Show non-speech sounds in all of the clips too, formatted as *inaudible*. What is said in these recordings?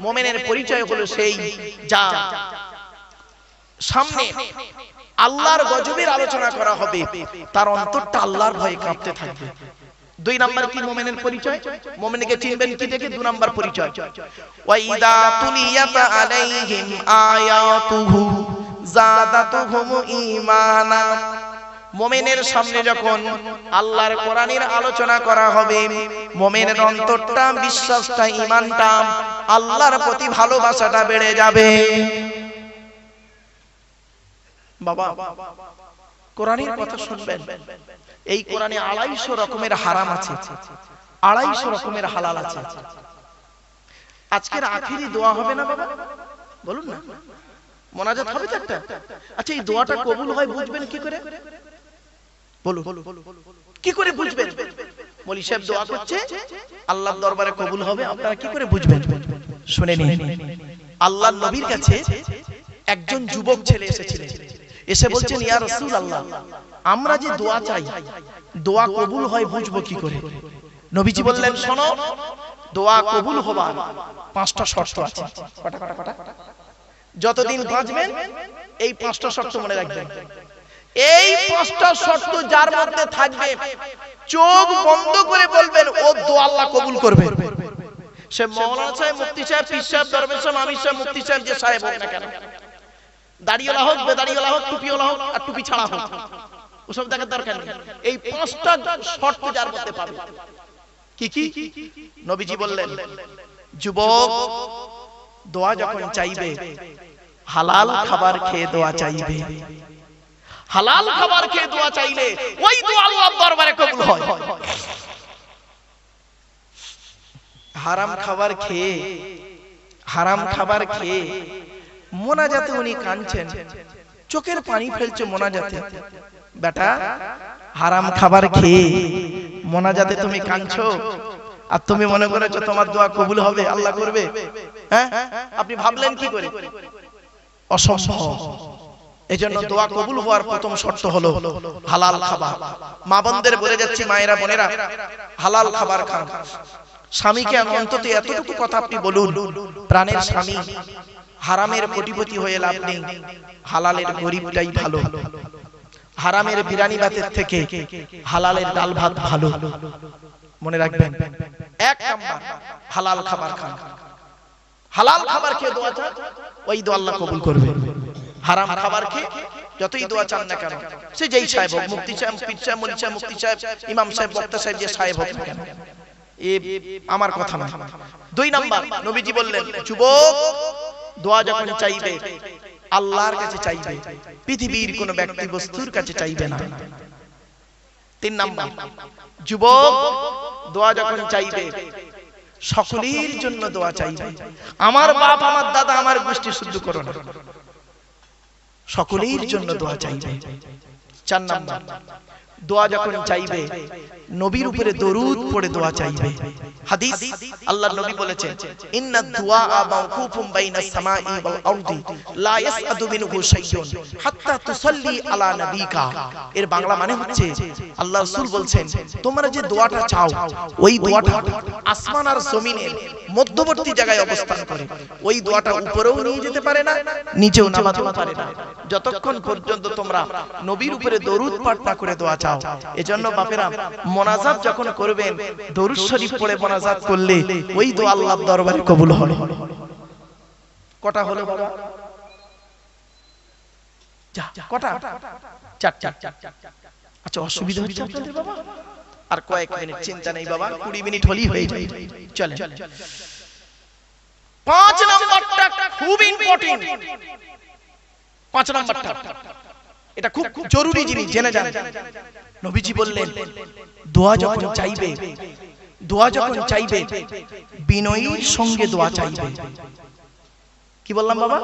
মোমেনের পরিচয় হলো সেই যা। সামনে আল্লাহর গজবের আলোচনা করা হবে। তার অন্তরটা আল্লাহর ভয়ে কাঁপতে থাকবে। দুই নাম্বার কি মোমেনের পরিচয়? মোমেনকে চিনবেন কি দেখে দু নাম্বার পরিচয়। ওয়াইদা তুলিয়াত আলাইহিম আয়াতুহু জাদাতুহুম ঈমানা মোমেনের সামনে যখন আল্লাহর কোরআনের আলোচনা করা হবে মোমেনের অন্তরটা বিশ্বাসটা ইমানটা আল্লাহর প্রতি ভালোবাসাটা বেড়ে যাবে। বাবা কোরআনের কথা শুনবেন। এই কোরআনে আড়াইশো রকমের হারাম আছে। আড়াইশো রকমের হালাল আছে। আজকের আখিরি দোয়া হবে না বাবা? বলুন না। মোনাজাত হবে তো একটা আচ্ছা এই দোয়াটা কবুল হয় বুঝবেন কি করে? কি করে বুঝবেন? মলি সাহেব দোয়া করছে, আল্লাহর দরবারে কবুল হবে, আপনারা কি করে বুঝবেন? শুনে নিন, আল্লাহর নবীর কাছে একজন যুবক ছেলে এসেছিলেন। এসে বলছেন, ইয়া রাসূল আল্লাহ আমরা যে দোয়া চাই, দোয়া কবুল হয় বুঝব কি করে? নবীজি বললেন, শোনো, দোয়া কবুল হবার পাঁচটা শর্ত আছে। কটা কটা কটা? যতদিন বাঁচবেন, এই পাঁচটা শর্ত মনে রাখবেন। এই পাঁচটা শর্ত যার মধ্যে থাকবে, চোখ বন্ধ করে বলবেন, ও দোয়া আল্লাহ কবুল করবে। সে মৌলানা সাহেব, মুফতি সাহেব, পীর সাহেব, দরবেশ সাহেব, আমির সাহেব, মুফতি সাহেব, যে সাহেব হোক না কেন। দাড়িওয়ালা হোক, বেদাড়িওয়ালা হোক, টুপিওয়ালা হোক আর টুপি ছাড়া হোক, ওসব দেখার দরকার নেই। এই পাঁচটা শর্ত যার মধ্যে পাবে। কি কি? নবীজি বললেন, যুবক, দোয়া যখন চাইবে, হালাল খাবার খেয়ে দোয়া চাইবে। হালাল খাবার খেয়ে দোয়া চাইলে ওই দোয়া আল্লাহর দরবারে কবুল হয়। হারাম খাবার খেয়ে, হারাম খাবার খেয়ে মোনাজাতে উনি কাঁদছেন। চোখের পানি ফেলছে মোনাজাতে। বেটা, হারাম খাবার খেয়ে মোনাজাতে তুমি কাঁদছো? আর তুমি মনে করেছ তোমার দোয়া কবুল হবে, আল্লাহ করবে? হ্যাঁ? আপনি ভাবলেন কি করে? অসম্ভব। এজন্য দোয়া কবুল হওয়ার প্রথম শর্ত হলো হালাল খাবার। মা বোনদের বলে যাচ্ছি মায়েরা বোনেরা হালাল খাবার খান। স্বামীকে আমি অন্তত এতটুকু কথা আপনি বলুন প্রাণের স্বামী হারামের কোটিপতি হয়ে লাভ নেই। হালালের গরিবটাই ভালো। হারামের বিরানি ভাতের থেকে হালালের ডাল ভাত ভালো। মনে রাখবেন এক নাম্বার হালাল খাবার খান। হালাল খাবার খেয়ে দোয়া চান ওই দোয়া আল্লাহ কবুল করবে। হারাম খাবার খেয়ে যতই দোয়া চান না কেন, সে যেই সাহেব হোক, মুফতি সাহেব পীর সাহেব মলি সাহেব, মুফতি সাহেব, ইমাম সাহেব, বক্তা সাহেব, যে সাহেব হোক কেন, এ আমার কথা না দুই নাম্বার, নবীজি বললেন, যুবক, দোয়া যখন চাইবে, আল্লাহর কাছে চাইবে, পৃথিবীর কোন ব্যক্তি বস্তুর কাছে চাইবে না। তিন নাম্বার, যুবক, দোয়া যখন চাইবে, সকলের জন্য দোয়া চাইবে। আমার বাপ, আমার দাদা, আমার গোষ্ঠী শুদ্ধ করো না। সকলের জন্য দোয়া চাইবে। চার নাম্বার দোয়া যখন চাইবে নবীর উপরে দরুদ পড়ে দোয়া চাইবে। হাদিস আল্লাহ নবী বলেছেন ইন্না দুআ মাওকুফুম বাইনাস সামাই ওয়াল আরদি। লা ইয়াসআদু মিনহু শাইউন হাত্তা তুসাল্লি আলা নবিকা। এর বাংলা মানে হচ্ছে আল্লাহ রাসূল বলছেন তোমরা যে দোয়াটা চাও ওই দোয়াটা আসমান আর জমিনের মধ্যবর্তী জায়গায় অবস্থান করে। ওই দোয়াটা উপরেও নিয়ে যেতে পারে না, নিচেও নামাতেও পারে না। যতক্ষণ পর্যন্ত তোমরা নবীর উপরে দরুদ পাঠ না করে দোয়া চাও, এজন্য বাপেরা মোনাজাত যখন করবেন, দরুদ শরীফ পড়ে মোনাজাত করলে ওই দোয়া আল্লাহর দরবারে কবুল হবে। কটা হলো বাবা? কটা? চার চার আচ্ছা অসুবিধা হচ্ছে আপনাদের বাবা? আর কয়েক মিনিট চিন্তা নেই বাবা কুড়ি মিনিট হলেই হয়ে যায় চলে পাঁচ নাম্বারটা খুব ইম্পর্টেন্ট পাঁচ নাম্বারটা। এটা খুব খুব জরুরি জিনিস জেনে যান। নবীজি বললেন দোয়া যখন চাইবে দোয়া যখন চাইবে বিনয়ীর সঙ্গে দোয়া চাইবে। কি বললাম বাবা?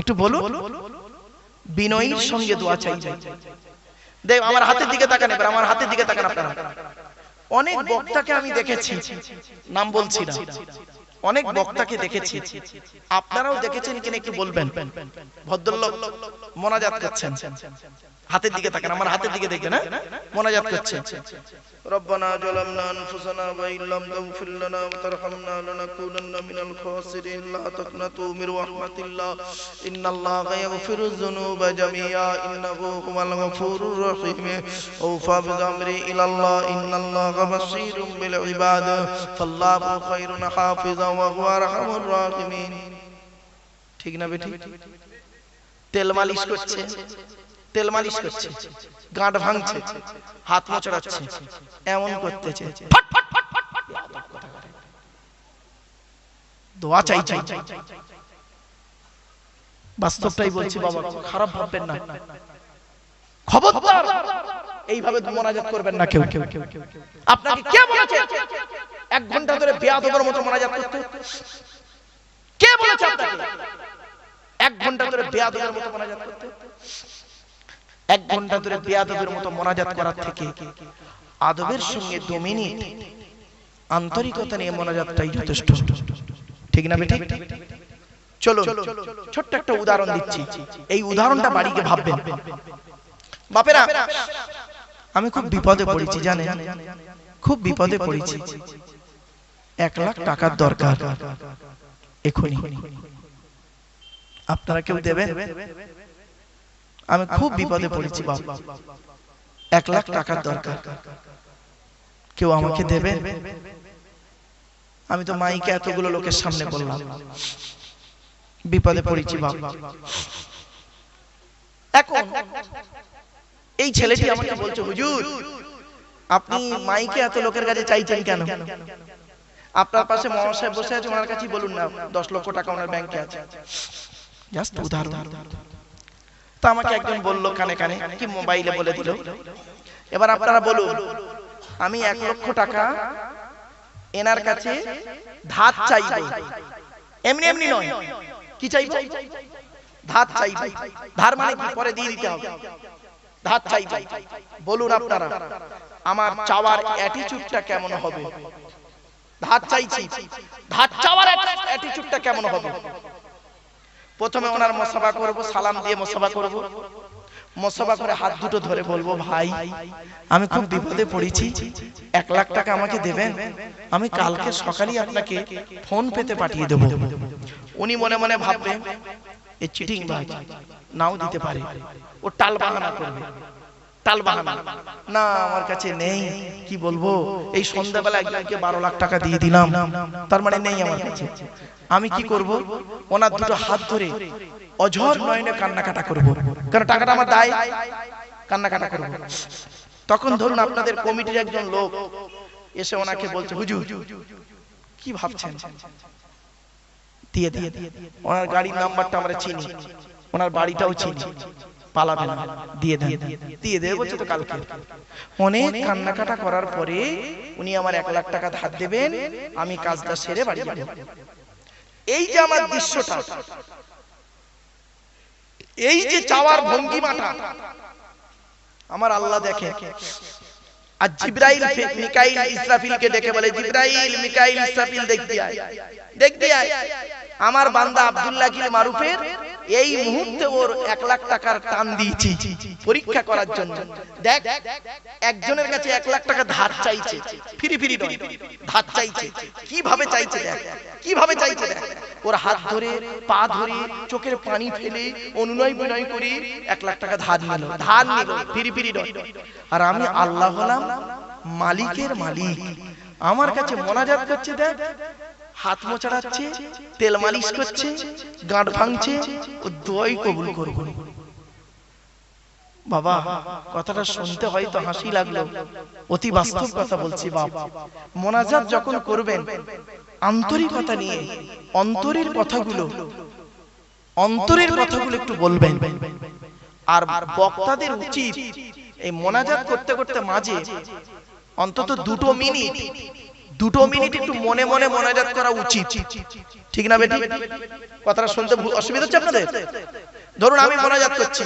একটু বলুন। বিনয়ীর সঙ্গে দোয়া চাইবে। দেখ আমার হাতের দিকে তাকান এবার আমার হাতের দিকে তাকান আপনারা। অনেক বক্তাকে আমি দেখেছি। নাম বলছি না। অনেক বক্তাকে দেখেছি। আপনারাও দেখেছেন কিনা একটু বলবেন। ভদ্রলোক মোনাজাত করছেন। হাতের দিকে থাকেন আমার হাতের দিকে দেখবেন হ্যাঁ? মোনাজাত করছে রব্বানা জালামনা আনফুসানা ওয়া ইল্লাম তাগফির লানা ওয়া তারহামনা লানাকুনান্না মিনাল খাসিরিন, লা তাকনাতু মির রাহমাতিল্লাহ। যুনুবা জামিয়া ইন্নাহু হুয়াল গফুরুর ইলাল্লাহ, ইন্নাল্লাহা বাসীরুম বিল ইবাদ ফাল্লাহু হাফিজা ওয়া হুয়া আরহামুর রাহিমিন। ঠিক না তেল মালিশ করছে। তেল মালিশ করছে, গাঁট ভাঙছে, হাত মোচড়াচ্ছে, এমন ফট ফট। দোয়া চাই চাই। বাস্তবটাই বলছি বাবা, খারাপ ভাববেন না। খবরদার, এইভাবে মোনাজাত করবেন না কেউ। কেউ আপনাকে কে বলেছে? এক ঘণ্টা ধরে বেয়াদবের মতো মোনাজাত করতে কে বলেছে আপনাকে? এক ঘণ্টা ধরে বেয়াদবের মতো মোনাজাত করতে এক ঘণ্টা ধরে বেয়াদবের মতো মোনাজাত করার থেকে আদবের সঙ্গে দু মিনিট আন্তরিকতা নিয়ে মোনাজাতটাই যথেষ্ট। ঠিক না বেটি চলো ছোট্ট একটা উদাহরণ দিচ্ছি। এই উদাহরণটা বাড়িকে ভাববেন। বাপেরা, আমি খুব বিপদে পড়েছি, জানেন? খুব বিপদে পড়েছি। এক লাখ টাকার দরকার। এখনই। আপনারা কেউ দেবেন? আমি খুব বিপদে পড়েছি বাপ। এক লাখ টাকার দরকার। কেউ আমাকে দেবে? আমি তো মাইকে এতগুলো লোকের সামনে বললাম বিপদে পড়েছি বাপ। এখন এই ছেলেটি আমাকে বলছে হুজুর আপনি মাইকে এত লোকের কাছে চাইছেন কেন? আপনার পাশে মহাশয় বসে আছে ওনার কাছে বলুন না দশ লক্ষ টাকা ওনার ব্যাংকে আছে। জাস্ট উদাহরণ। তো আমাকে একজন বলল কানে কানে, কি মোবাইলে বলে দিল? এবার আপনারা বলুন, আমি এক লক্ষ টাকা এনার কাছে ধার চাইব। এমনি এমনি নয়, কি চাইব? ধার চাইব। ধার মানে কি? পরে দিয়ে দিতে হবে। ধার চাইব। বলুন আপনারা, আমার চাওয়ার অ্যাটিটিউডটা কেমন হবে? ধার চাইছি। ধার চাওয়ার অ্যাটিটিউডটা কেমন হবে? প্রথমে ওনার মোসাফা করব সালাম দিয়ে মোসাফা করব। মোসাফা করে হাত দুটো ধরে বলব ভাই আমি খুব বিপদে পড়েছি। এক লাখ টাকা আমাকে দেবেন? আমি কালকে সকালেই আপনাকে ফোন পেতে পাঠিয়ে দেব। উনি মনে মনে ভাববেন এ চিটিং ভাই নাও দিতে পারে। ও টাল বাহানা করবে। টাল বাহানা না আমার কাছে নেই কি বলব এই সন্ধ্যাবেলা একজনকে বারো লাখ টাকা দিয়ে দিলাম তার মানে নেই আমার কাছে আমি কি করব ওনার দুটো হাত ধরে অঝর নয়নে কান্নাকাটা করব কারণ টাকাটা আমার দায় কান্নাকাটা করব তখন ধরুন আপনাদের কমিটির একজন লোক এসে ওনাকে বলছে হুজুর কি ভাবছেন দিয়ে দিয়ে ওনার গাড়ির নাম্বারটা আমরা চিনি ওনার বাড়িটাও চিনি পালাবে না দিয়ে দেন দিয়ে দেবে বলছে তো কালকে। অনেক কান্নাকাটা করার পরে উনি আমার এক লাখ টাকা ধার দেবেন আমি কাজটা সেরে বাড়ি যাব। এই যে আমার দৃশ্যটা এই যে চাওয়ার ভঙ্গিমাটা আমার আল্লাহ দেখে। আর জিব্রাইল মিকাইল ইসরাফিলকে ডেকে বলে জিব্রাইল মিকাইল ইসরাফিল দেখতে আয় দেখতে আয় আমার বান্দা আব্দুল্লাহ কিল মারুফের এই মুহূর্তে ওর এক লাখ টাকার টান দিয়েছি পরীক্ষা করার জন্য। দেখ, একজনের কাছে এক লাখ টাকা ধার চাইছে, ফিরি ফিরি ধার চাইছে। কীভাবে চাইছে দেখ, কীভাবে চাইছে দেখ। ওর হাত ধরে, পা ধরে, চোখের পানি ফেলে, অনুনয় বিনয় করে এক লাখ টাকা ধার নিল। ধার নিল, ফিরি ফিরি আর আমি আল্লাহ হলাম মালিকের মালিক। আমার কাছে মোনাজাত করছে দেখ। হাত মোচাড়াচ্ছে তেল মালিশ করছে গাঁট ভাঙছে ও দোয়াই কবুল করব। বাবা কথাটা শুনতে হয়তো হাসি লাগল। অতি বাস্তব কথা বলছি বাপ মোনাজাত যখন করবেন আন্তরিকতা নিয়ে অন্তরের কথাগুলো অন্তরের কথাগুলো একটু বলবেন। আর বক্তাদের উচিত এই মোনাজাত করতে করতে মাঝে অন্তত দুটো মিনিট দুটো মিনিট একটু মনে মনে মোনাজাত করা উচিত। ঠিক না বেটি? কথাটা শুনতে অসুবিধা হচ্ছে আপনাদের? ধরুন আমি মোনাজাত করছি।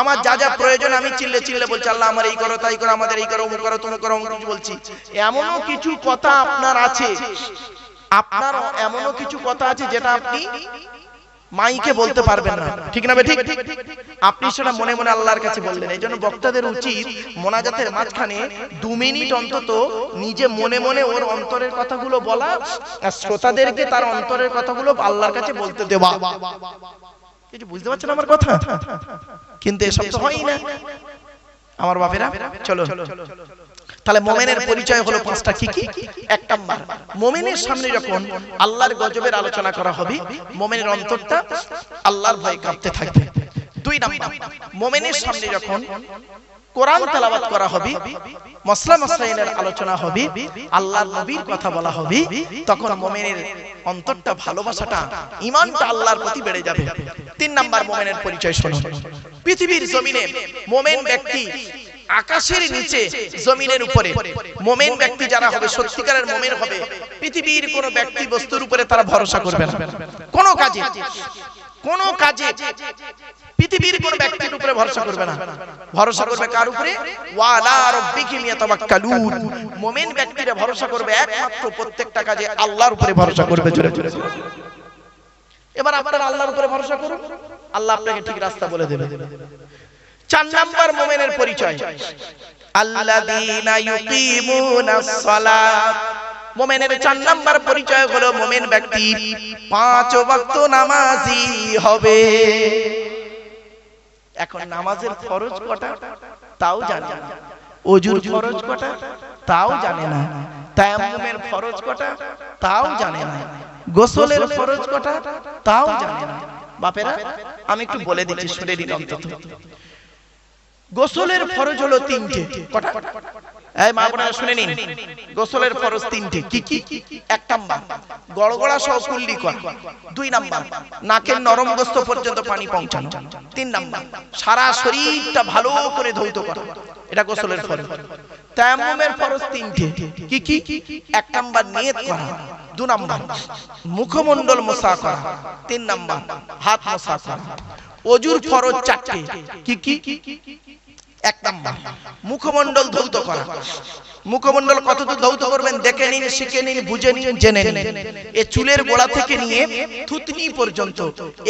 আমার যা যা প্রয়োজন আমি চিল্লে চিল্লে বলছি আল্লাহ আমার এই করো তাই করো আমাদের এই করো অমুক করো তুমি করো অমুক কিছু বলছি। এমনও কিছু কথা আপনার আছে। আপনার এমনও কিছু কথা আছে যেটা আপনি মাইকে বলতে পারবেন না। ঠিক না ঠিক? আপনি সেটা মনে মনে আল্লাহর কাছে বললেন। এই জন্য বক্তাদের উচিত মোনাজাতের মাঝখানে দু মিনিট অন্তত নিজে মনে মনে ওর অন্তরের কথাগুলো বলা আর শ্রোতাদেরকে তার অন্তরের কথাগুলো আল্লাহর কাছে বলতে দেওয়া। কিছু বুঝতে পারছেন আমার কথা? কিন্তু এসব তো হয়ই না। আমার বাপেরা চলো চলো তাহলে মোমেনের পরিচয় হলো পাঁচটা কি কি? এক নাম্বার। মোমেনের সামনে যখন আল্লাহর গজবের আলোচনা করা হবে মোমেনের অন্তরটা আল্লাহর ভয়ে কাঁপতে থাকবে। দুই নাম্বার। মোমেনের সামনে যখন কোরআন তেলাওয়াত করা হবে মসলা মসলাইনের আলোচনা হবে আল্লাহর নবীর কথা বলা হবে তখন মোমেনের অন্তরটা ভালোবাসাটা ইমানটা আল্লাহর প্রতি বেড়ে যাবে। তিন নাম্বার মোমেনের পরিচয় শোনো পৃথিবীর জমিনে মোমেন ব্যক্তি আকাশের নিচে জমিনের উপরে। মোমেন ব্যক্তি যারা হবে সত্যিকারের মোমেন হবে। পৃথিবীর কোন ব্যক্তি বস্তুর উপরে তারা ভরসা করবে না। কোন কাজে কোন কাজে পৃথিবীর কোন ব্যক্তির উপরে ভরসা করবে না। ভরসা করবে কার উপরে? ওয়ালা রাব্বিকিম ইয়াতাওয়াক্কালুন মুমিন ব্যক্তিরা ভরসা করবে একমাত্র প্রত্যেকটা কাজে আল্লাহর উপরে ভরসা করবে। জোরে জোরে। এবার আপনারা আল্লাহর উপরে ভরসা করুন। আল্লাহ আপনাকে ঠিক রাস্তা বলে দেবে। চার নাম্বার মুমিনের পরিচয়। মোমেনের চার নাম্বার পরিচয় হলো মোমেন ব্যক্তি, পাঁচ হবে। তাও জানে না। কটা? তাও জানে না। কটা? তাও জানে না। গোসলের ফরজ কটা? তাও জানে না। বাপেরা, আমি একটু বলে দিচ্ছি, শুনে দিন অন্তত। গোসলের ফরজ হলো তিনটে। কটা? এই মা বোনেরা শুনে নিন। গোসলের ফরজ তিনটে। কি কি এক নাম্বার। গড়গড়া সহ কুল্লি করা। দুই নাম্বার। নাকের নরম গোস্ত পর্যন্ত পানি পৌঁছানো। তিন নাম্বার। সারা শরীরটা ভালো করে ধৌত করা। এটা গোসলের ফরজ। তায়াম্মুমের ফরজ তিনটে। কি কি? এক নাম্বার নিয়ত করা। দু নাম্বার। মুখমণ্ডল মোসা করা। তিন নাম্বার। হাত মোসা করা। অজুর ফরজ চারটে। কি কি? এক নাম্বার। মুখমণ্ডল ধৌত করা। মুখমণ্ডল কতদূর ধৌত করবেন দেখে নিন শিখে নিন বুঝে নিন জেনে নিন। এ চুলের গোড়া থেকে নিয়ে থুতনি পর্যন্ত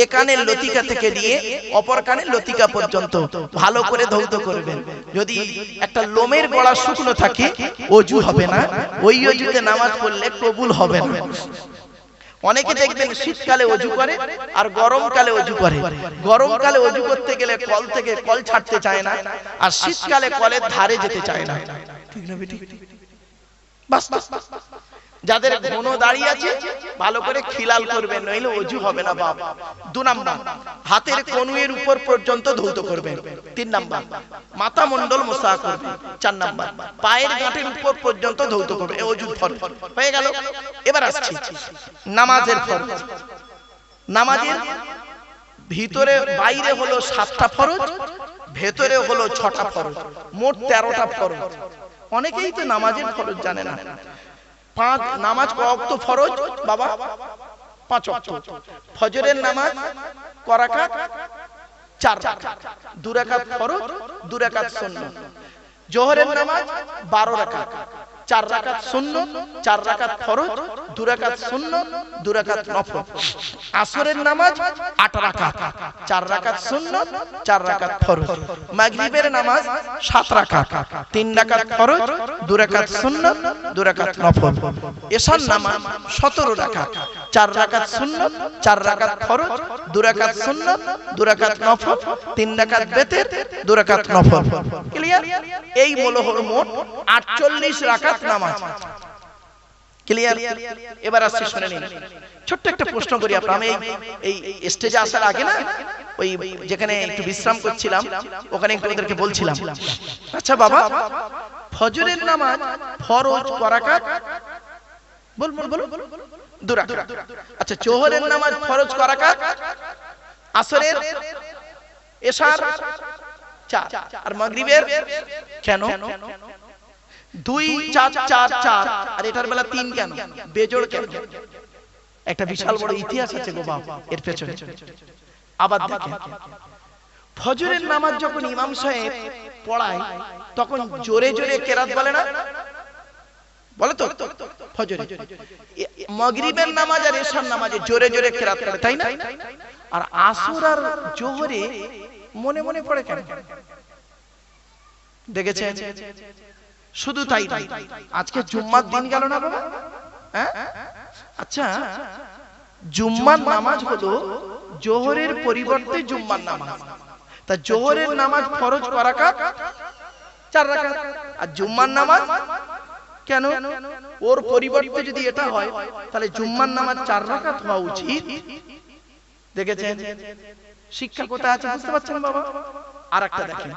এ কানের লতিকা থেকে নিয়ে অপর কানের লতিকা পর্যন্ত ভালো করে ধৌত করবেন। যদি একটা লোমের গোড়া শুকনো থাকে অজু হবে না। ওই অজুতে নামাজ পড়লে কবুল হবে না। অনেকে দেখবেন শীতকালে অজু করে আর গরমকালে অজু করে। গরমকালে অজু করতে গেলে কল থেকে কল ছাড়তে চায় না আর শীতকালে কলের ধারে যেতে চায় না। ঠিক না বেটি? বাস বাস বাস। যাদের ঘন দাঁড়িয়ে আছে ভালো করে খিলাল করবেন নইলে অজু হবে না বাপ। দু নাম্বার হাতের কনুয়ের উপর পর্যন্ত ধৌত করবেন। তিন নাম্বার মাথা মন্ডল মোসা করবেন চার নাম্বার পায়ের গাঁটের উপর পর্যন্ত ধৌত করবেন এ অজুর ফরজ হয়ে গেল? এবার আসছি। নামাজের ফরজ। নামাজের ভিতরে বাইরে হলো সাতটা ফরজ ভেতরে হলো ছটা ফরজ। মোট তেরোটা ফরজ। অনেকেই তো নামাজের ফরজ জানে না। পাঁচ, নামাজ অক্ত ফরজ? বাবা, পাঁচ ওয়াক্ত। ফজরের নামাজ করাকাত চার দুরাকাত ফরজ, দু রাকাত সুন্নাত। জোহরের নামাজ বারো রাকাত। চার রাকাত সুন্নাত চার রাকাত ফরজ, দু রাকাত সুন্নাত দু রাকাত নফল। আসরের নামাজ আট রাকাত, চার রাকাত সুন্নাত চার রাকাত ফরজ। মাগরিবের নামাজ সাত রাকাত, তিন রাকাত ফরজ, দু রাকাত সুন্নাত দু রাকাত নফল। এশার নামাজ সতেরো রাকাত, চার রাকাত সুন্নাত চার রাকাত ফরজ, দু রাকাত সুন্নাত দু রাকাত নফল, তিন রাকাত বেতের, দু রাকাত নফল। ক্লিয়ার এই হলো মোট আটচল্লিশ রাকাত নামাজ। এবার আসছে, শুনে নিন। ছোট্ট একটা প্রশ্ন করি আপনার আমি এই স্টেজে আসার আগে না, ওই যেখানে একটু বিশ্রাম করছিলাম, ওখানে একটু ওদেরকে বলছিলাম। আচ্ছা বাবা, ফজরের নামাজ ফরজ করাকাত বল বল বল দু আচ্ছা জোহরের নামাজ ফরজ করাকাত আসরের, এশার, চার। আর মাগরিবের? কেন? দুই চার চার চার আর এটার বেলা তিন কেন? বেজোড় কেন? একটা বিশাল বড় ইতিহাস আছে গো বাবা এর পেছনে। আবার দেখেন ফজরের নামাজ যখন ইমাম সাহেব পড়ায় তখন জোরে জোরে কেরাত বলে না? বলে তো? ফজরে। মাগরিবের নামাজ আর এশার নামাজে জোরে জোরে কেরাত করে তাই না? আর আসর আর জোহরে মনে মনে পড়ে কেন? দেখেছেন। শুধু তাই আজকে জুম্মার দিন গেল না বাবা? হ্যাঁ? আচ্ছা জুম্মার নামাজ হলো জোহরের পরিবর্তে জুম্মার নামাজ। তা জোহরের নামাজ ফরজ করাকাত চার রাকাত। আর জুম্মার নামাজ? কেন? ওর পরিবর্তে যদি এটা হয় তাহলে জুম্মার নামাজ চার রাকাত হওয়া উচিত। দেখেছেন? শিক্ষা কোথায় আছে বুঝতে পারছেন বাবা? আর দেখেন।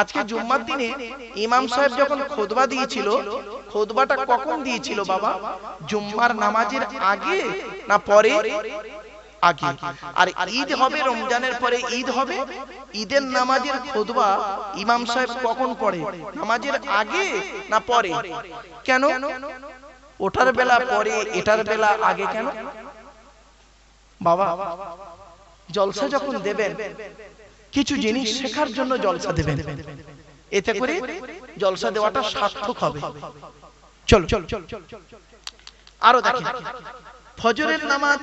আজকে জুম্মার দিনে ইমাম সাহেব যখন খোদবা দিয়েছিল খোদবাটা কখন দিয়েছিল বাবা? জুম্মার নামাজের আগে না পরে? আগে। আর ঈদ হবে রমজানের পরে, ঈদ হবে? ঈদের নামাজের খোদবা ইমাম সাহেব কখন পড়ে? নামাজের আগে না পরে? কেন? ওটার বেলা পরে, এটার বেলা আগে কেন? বাবা, জলসা যখন দেবেন কিছু জিনিস শেখার জন্য জলসা দেবেন। এতে করে জলসা দেওয়াটা সার্থক হবে। চলো চলো আরও দেখেন ফজরের নামাজ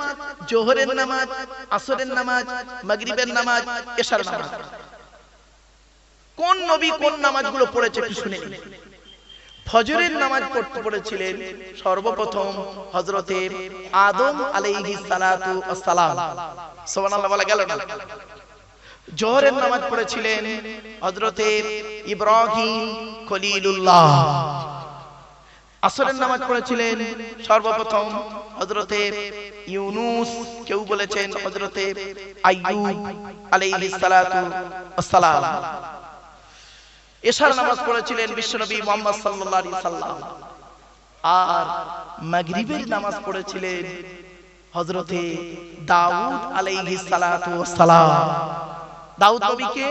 জোহরের নামাজ আসরের নামাজ মাগরিবের নামাজ এশার নামাজ। কোন নবী কোন নামাজগুলো পড়েছে একটু শুনে। ফজরের নামাজ পড়তে পড়েছিলেন সর্বপ্রথম হযরতে আদম আলাইহিস সালাতু ওয়াস সালাম। সুবহানাল্লাহ বলা গেল না? জোহরের নামাজ পড়েছিলেন হযরতে ইব্রাহিম খলিলুল্লাহ। আসরের নামাজ পড়েছিলেন সর্বপ্রথম হযরতে ইউনুস, কেউ বলেছেন হযরতে আইয়ুব আলাইহিস সালাতু এশার নামাজ পড়েছিলেন বিশ্বনবী মুহাম্মদ সাল্লাল্লাহু আলাইহি সাল্লাম। আর মাগরিবের নামাজ পড়েছিলেন হযরতে দাউদ আলাইহিস সালাতু ওয়াস সালাম দাউদ নবীকে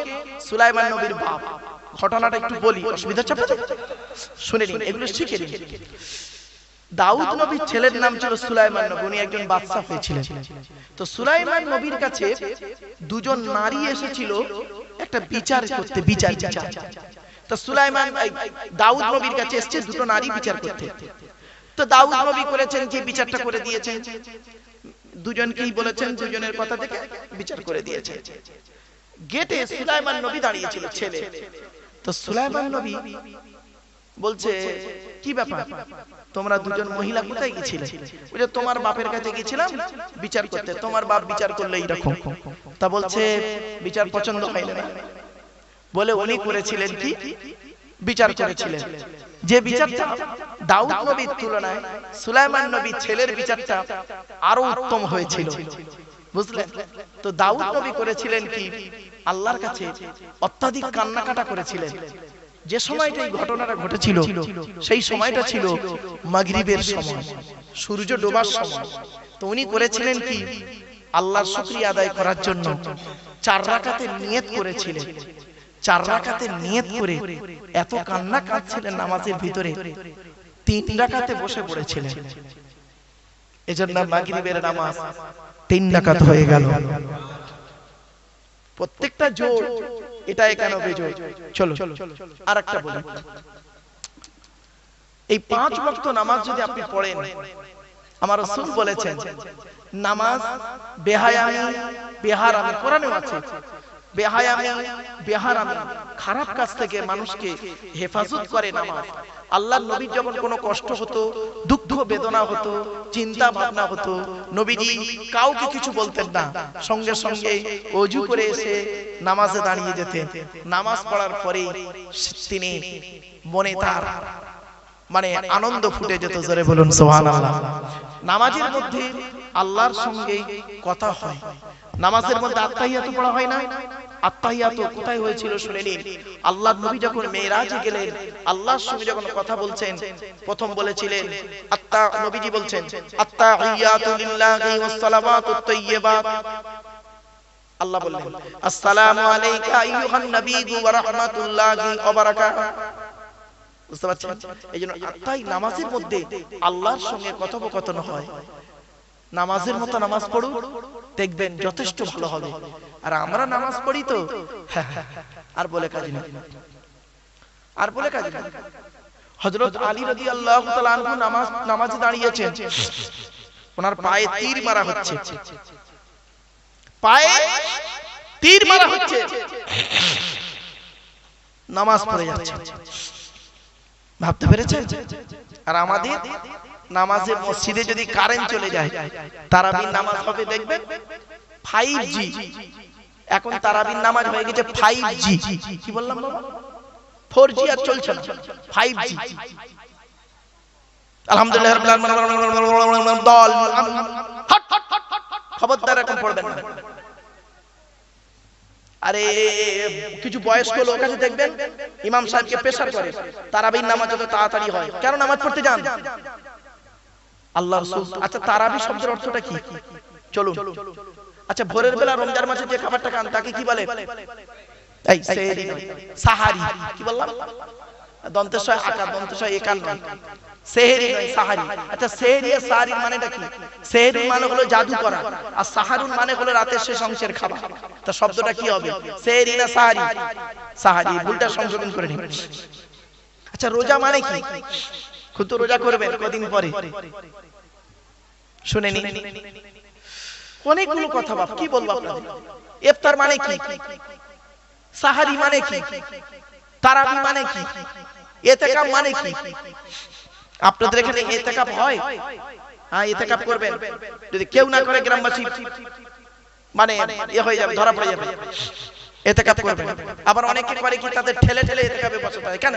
সুলাইমান নবীর বাপ। ঘটনাটা একটু বলি অসুবিধা চাপে শুনে নিন এগুলো শিখে নিন। দাউদ নবীর ছেলের নাম ছিল সুলাইমান নবী উনি একজন বাদশা হয়েছিলেন। তো সুলাইমান নবীর কাছে দুজন নারী এসেছিল একটা বিচার করতে বিচার বিচার। তো সুলাইমান দাউদ নবীর কাছে এসেছে দুটো নারী বিচার করতে। তো দাউদ নবী করেছেন যে বিচারটা করে দিয়েছেন? দুজনকেই বলেছেন দুজনের কথা থেকে বিচার করে দিয়েছেন। গেটে সুলাইমান নবী দাঁড়িয়েছিল ছেলে। তো সুলাইমান নবী বলছে কি ব্যাপার? তোমরা দুজন মহিলা কোথায় গেছিলে? বলে তোমার বাপের কাছে গেছিলাম বিচার করতে। তোমার বাপ বিচার করলে এইরকম তা বলছে বিচার পছন্দ হয়নি না। বলে উনি করেছিলেন কি? বিচার করেছিলেন। যে বিচারটা দাউদ নবীর তুলনায় সুলাইমান নবীর ছেলের বিচারটা আরও উত্তম হয়েছিল। বুঝলেন তো দাউদ নবী করেছিলেন কি? আল্লাহর কাছে অত্যাধিক কান্নাকাটা করেছিলেন। যে সময়টা এই ঘটনাটা ঘটেছিল, সেই সময়টা ছিল মাগরিবের সময়, সূর্য ডোবার সময়। তো উনি করেছিলেন কি? আল্লাহর শুকরিয়া আদায় করার জন্য চার রাকাতে নিয়ত করেছিলেন। চার রাকাতে নিয়ত করে এত কান্না কাঁদছিলেন নামাজের ভিতরে, তিন রাকাতে বসে পড়েছিলেন। এজন্য মাগরিবের নামাজ তিন রাকাত হয়ে গেল। প্রত্যেকটা জোর, এটা কেন বেজোর? চলো আর একটা বলি। এই পাঁচ নামাজ যদি আপনি পড়েন, আমার রাসূল বলেছেন, নামাজ বেহায়ামি, বেহারামি, কোরআনেও আছে। বেহায়ামি, বেহারামি, খারাপ কাজ থেকে মানুষকে হেফাজত করে নামাজ। আল্লাহর নবীর যখন কোনো কষ্ট হতো, দুঃখ বেদনা হতো, চিন্তা ভাবনা হতো, নবীজি কাউকে কিছু বলতেন না। সঙ্গে সঙ্গে অজু করে এসে নামাজে দাঁড়িয়ে যেতেন। নামাজ পড়ার পরে তিনি মনে তার মানে আনন্দ ফুটে যেত, জোরে বলুন, সুবহানাল্লাহ। নামাজের মধ্যে আল্লাহর সঙ্গে কথা হয়। নামাজের মধ্যে আত্মাহিয়াত পড়া হয় না? আত্মাহিয়াত কোথায় হয়েছিল শুনে নিন। নবী যখন মেরাজে গেলেন, আল্লাহর সঙ্গে যখন কথা বলছেন, প্রথম বলেছিলেন আত্মা নবীজি বলছেন আল্লাহ বললেন, আসসালামু আলাইকা আইয়ুহান ওয়া রাহমাতুল্লাহি ওয়া বারাকাতুহু বুঝতে পারছেন? এই জন্য তাই নামাজের মধ্যে আল্লাহর সঙ্গে কথোপকথন হয়। নামাজের মতো নামাজ পড়ুন দেখবেন যথেষ্ট ভালো হবে। আর আমরা নামাজ পড়ি তো। *laughs* আর বলে কাজ না আর বলে কাজ না হযরত আলী রাদিয়াল্লাহু তাআলা নামাজ নামাজে দাঁড়িয়েছেন। ওনার পায়ে তীর মারা হচ্ছে। পায়ে তীর মারা হচ্ছে। নামাজ পড়ে যাচ্ছে। ভাবতে পেরেছেন? আর আমাদের নামাজে মসজিদে যদি কারেন্ট চলে যায় তারাবির নামাজ হবে দেখবেন ফাইভ জি এখন তারাবির নামাজ হয়ে গেছে ফাইভ জি কি বললাম বাবা? ফোর জি আর চলছে না। ফাইভ জি আলহামদুলিল্লাহ দল। Hot, hot, hot, hot, hot. খবরদার এখন পড়বেন না। আরে কিছু বয়স্ক লোক আছে দেখবেন ইমাম সাহেবকে প্রেসার করে। তারাবির নামাজ যত তাড়াতাড়ি হয়। কেন নামাজ পড়তে যান? আল্লাহ আচ্ছা তারাবি শব্দের অর্থটা কি? চলুন। আচ্ছা ভোরের বেলা রমজান মাসে যে খাবারটা খান তাকে কি বলে? এই সেহরি। সাহারি। কি বললাম? দন্তেশয় আকার দন্তেশয় একাল নয় সেহরি সাহারি। আচ্ছা সেহরি আর সাহারির মানেটা কি? সেহরি মানে হলো জাদু করা আর সাহারুন মানে হলো রাতের শেষ অংশের খাবার। তা শব্দটা কি হবে? সেহরি না সাহারি? সাহারি। ভুলটা সংশোধন করে নিন। আচ্ছা রোজা মানে কি? খুদ রোজা করবেন কদিন পরে? শুনে নিন। অনেকগুলো কথা বাপ, কি বলব আপনাদের? ইফতার মানে কি? সাহারি মানে কি? তারাবি মানে কি? এতেকাপ মানে কি? আপনাদের এখানে এতেকাপ হয়? হ্যাঁ এতেকাপ করবেন। যদি কেউ না করে গ্রামবাসী মানে এ হয়ে যাবে, ধরা পড়ে যাবে। এতেকাপ করবেন। আবার অনেকে করে কি তাদের ঠেলে ঠেলে এতেকাপে বসাতে হয়? কেন?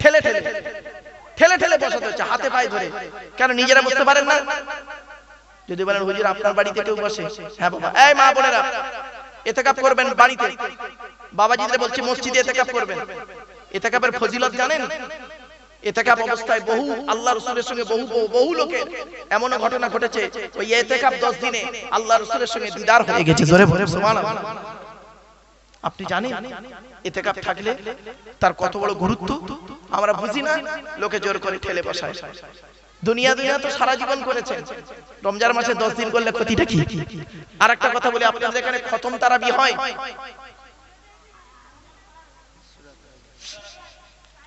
ঠেলে ঠেলে। ঠেলে ঠেলে বসাতে হচ্ছে হাতে পায়ে ধরে। কেন নিজেরা বুঝতে পারেন না? যদি বলেন হুজুর আপনার বাড়িতে কেউ বসে? হ্যাঁ বাবা। এই মা বোনেরা এতেকাপ করবেন বাড়িতে। বাবাজিদের বলছি মসজিদে এতেকাপ করবেন। এতেকাপের ফজিলত জানেন? এতেকাপ অবস্থায় বহু আল্লাহ রসুলের সঙ্গে বহু বহু লোকের এমন ঘটনা ঘটেছে। ওই এতেকাপ 10 দিনে আল্লাহ রসুলের সঙ্গে দিদার হয়ে গেছে জোরে বলে সুবহানাল্লাহ। আপনি জানেন এতেকাপ থাকলে তার কত বড় গুরুত্ব? আমরা বুঝি না লোকে জোর করে ঠেলে বসায়। দুনিয়া দুনিয়া তো সারা জীবন করেছেন রমজান মাসে দশ দিন করলে ক্ষতিটা কি? আর একটা কথা বলি আপনাদের এখানে খতম তারাবি হয়।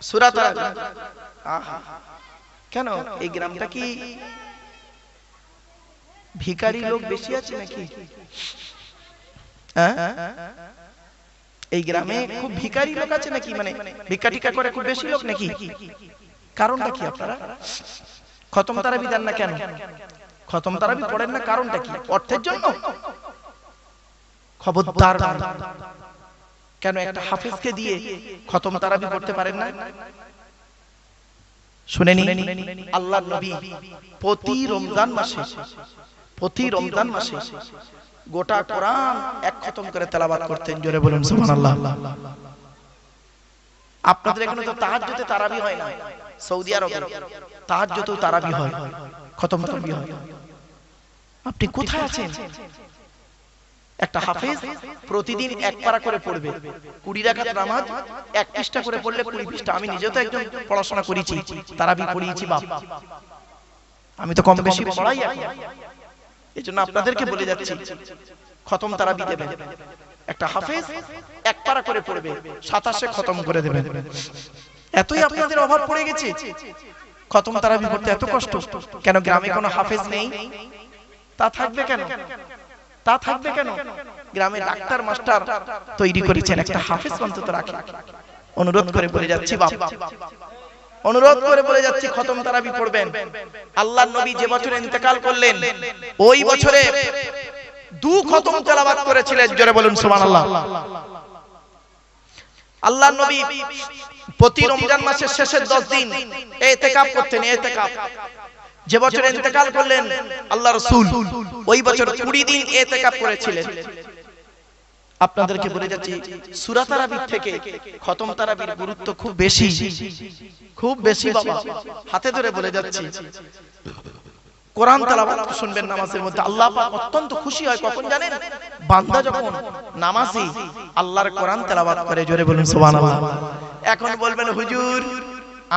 সুরা তারাবি। কেন? এই গ্রামটা কি ভিখারি লোক বেশি আছে নাকি? হ্যাঁ? এই গ্রামে খুব ভিখারি লোক আছে নাকি? মানে ভিক্ষা টিকা করে খুব বেশি লোক নাকি? কারণটা কি আপনারা? খতম তারাবি দেন না কেন? খতম তারাবি পড়েন না কারণটা কি? অর্থের জন্য? খবরদার কেন একটা হাফেজকে দিয়ে খতম তারাবি পড়তে পারেন না? শুনে নিন আল্লাহ নবী প্রতি রমজান মাসে প্রতি রমজান মাসে গোটা কোরআন এক খতম করে তেলাবাত করতেন, জোরে বলুন, সুবহানাল্লাহ। আপনাদের এখানে তো তাহাজ্জুদে তারাবি হয় না। সৌদি আরবে তাহাজ্জুদেও তারাবি হয়, খতম তারাবি হয়। আপনি কোথায় আছেন? একটা হাফেজ প্রতিদিন এক পারা করে পড়বে। কুড়ি রাখাত নামাজ, এক পৃষ্ঠা করে পড়লে কুড়ি পৃষ্ঠা। আমি নিজে তো একজন পড়াশোনা করেছি, তারাবি পড়িয়েছি, বাপ। আমি তো কম বেশি পড়াই এখন। এই জন্য আপনাদেরকে বলে যাচ্ছি, খতম দেবেন একটা হাফেজ এক পারা করে পড়বে, সাতাশে খতম করে এতই আপনাদের অভাব পড়ে গেছে। খতম পড়তে এত কষ্ট। কেন গ্রামে কোনো হাফেজ নেই? তা থাকবে কেন? তা থাকবে কেন? গ্রামে ডাক্তার, মাস্টার তৈরি করেছেন একটা হাফেজ অন্তত রাখে। অনুরোধ করে বলে যাচ্ছি, বাপ। অনুরোধ করে বলে যাচ্ছি, খতম তারাবি পড়বেন। আল্লাহ নবী যে বছর ইন্তেকাল করলেন, ওই বছরে দু খতম তেলাওয়াত করেছিলেন। জোরে বলুন, সুবহানাল্লাহ। আল্লাহ নবী প্রতি রমজান মাসের শেষের 10 দিন ইতিকাফ করতেন ইতিকাফ যে বছর ইন্তেকাল করলেন, আল্লাহ রাসূল, ওই বছর 20 দিন ইতিকাফ করেছিলেন। আপনাদেরকে বলে যাচ্ছি সূরা তারাবির থেকে খতম তারাবির গুরুত্ব খুব বেশি। খুব বেশি। বাবা। হাতে ধরে বলে যাচ্ছি। কোরআন তেলাওয়াত শুনবেন নামাজের মধ্যে। আল্লাহ পাক অত্যন্ত খুশি হয়। কখন জানেন? বান্দা যখন নামাজি আল্লাহর কোরআন করে জোরে বলুন সুবহানাল্লাহ। এখন বলবেন হুজুর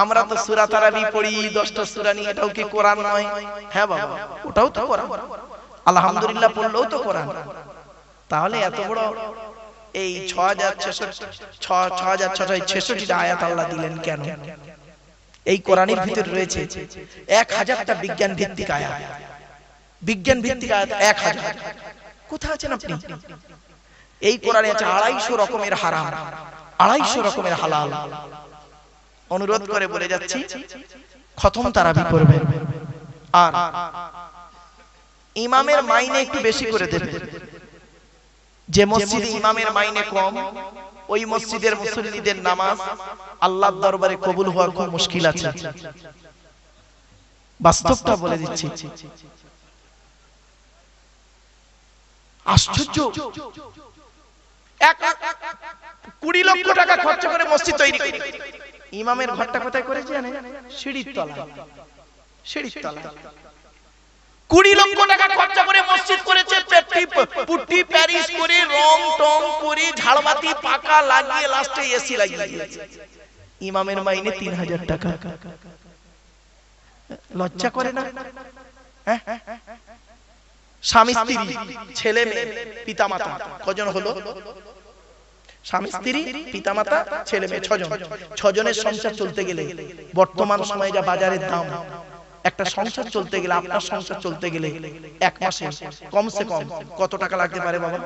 আমরা তো সূরা তারাবি পড়ি 10টা সূরা নিয়ে। এটাও কি কোরআন নয়? হ্যাঁ বাবা। ওটাও তো কোরআন। আলহামদুলিল্লাহ পড়লেও তো কোরআন। তাহলে এত বড় এই 6666 6666 আয়াত আল্লাহ দিলেন কেন? এই কোরআনের ভিতরে রয়েছে এক হাজারটা বিজ্ঞান ভিত্তিক আয়াত। বিজ্ঞান ভিত্তিক আয়াত এক হাজার। কোথায় আছেন আপনি? এই কোরআনে আছে আড়াইশো রকমের হারাম আড়াইশো রকমের হালাল। অনুরোধ করে বলে যাচ্ছি খতম তারাবি করবে আর ইমামের মাইনে একটু বেশি করে দেবে যে মসজিদে ইমামের মাইনে কম ওই মসজিদের মুসল্লিদের নামাজ আল্লাহর দরবারে কবুল হওয়া খুব মুশকিল আছে। বাস্তবটা বলে দিচ্ছি। আশ্চর্য। এক কুড়ি লক্ষ টাকা খরচ করে মসজিদ তৈরি করে। ইমামের ঘরটা কোথায় করেছে সিঁড়ির তলা সিঁড়ির তলা কুড়ি লক্ষ টাকা খরচা করে মসজিদ করেছে, পুট্টি প্যারিস করে, রং, টং করে ঝাড়বাতি, পাকা, লাগিয়ে লাস্টে এসি লাগিয়ে ইমামের মাইনে তিন হাজার টাকা। লজ্জা করে না? হ্যাঁ? স্বামী স্ত্রী, ছেলে মেয়ে পিতা মাতা কজন হলো? স্বামী স্ত্রী পিতা মাতা ছেলে মেয়ে, ছজন। ছজনের সংসার চলতে গেলে বর্তমান সময়ে যা বাজারের দাম একটা সংসার চলতে গেলে, আপনার সংসার চলতে গেলে এক মাসে কমসে কম কত টাকা লাগতে পারে বাবা?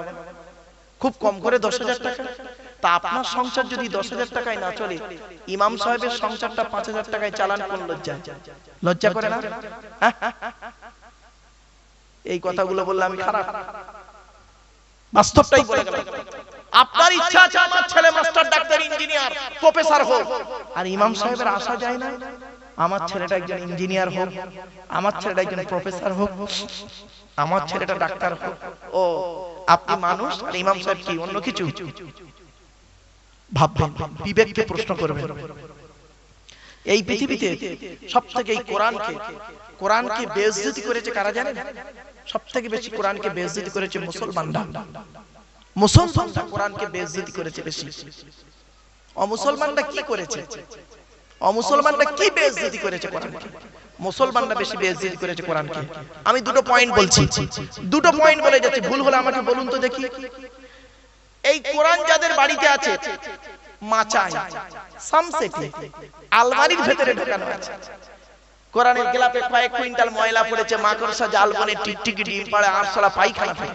খুব কম করে দশ হাজার টাকা। তা আপনার সংসার যদি দশ হাজার টাকায় না চলে, ইমাম সাহেবের সংসারটা পাঁচ হাজার টাকায় চালান কোন লজ্জা? লজ্জা করে না? এই কথাগুলো বললে আমি খারাপ। বাস্তবটাই বলে গেলাম আপনার ইচ্ছা আছে আমার ছেলে মাস্টার, ডাক্তার, ইঞ্জিনিয়ার, প্রফেসর হোক। আর ইমাম সাহেবের আশা যায় না। আমার ছেলেটা একজন ইঞ্জিনিয়ার হোক, আমার ছেলেটা একজন প্রফেসর হোক, আমার ছেলেটা ডাক্তার হোক, ও, আপনি মানুষ আর ইমাম সাহেব কি, অন্য কিছু? ভাববেন, বিবেককে প্রশ্ন করবেন। এই পৃথিবীতে সব থেকে এই কোরআনকে কোরআনকে বেজ্জতি করেছে কারা জানেন? সব থেকে বেশি কোরআনকে বেজ্জতি করেছে মুসলমানরা। মুসলমানরা কোরআনকে বেজ্জতি করেছে বেশি। অমুসলমানরা কি করেছে? অমুসলমানরা কি বেজ্জতি করেছে কোরআনকে? মুসলমানরা বেশি বেজ্জতি করেছে কোরআনকে। আমি দুটো পয়েন্ট বলছি। দুটো পয়েন্ট বলে যাচ্ছি ভুল হলে আমাকে বলুন তো দেখি। এই কোরআন যাদের বাড়িতে আছে মাচায় সামসেটে আলমারির ভেতরে ঢোকানো আছে। কোরআনের গেলাপে কয়েক কুইন্টাল ময়লা পড়েছে মাকড়সা জাল বনে টিকটিকি ডিম পাড়ে আরশোলা পায়খানা। পায়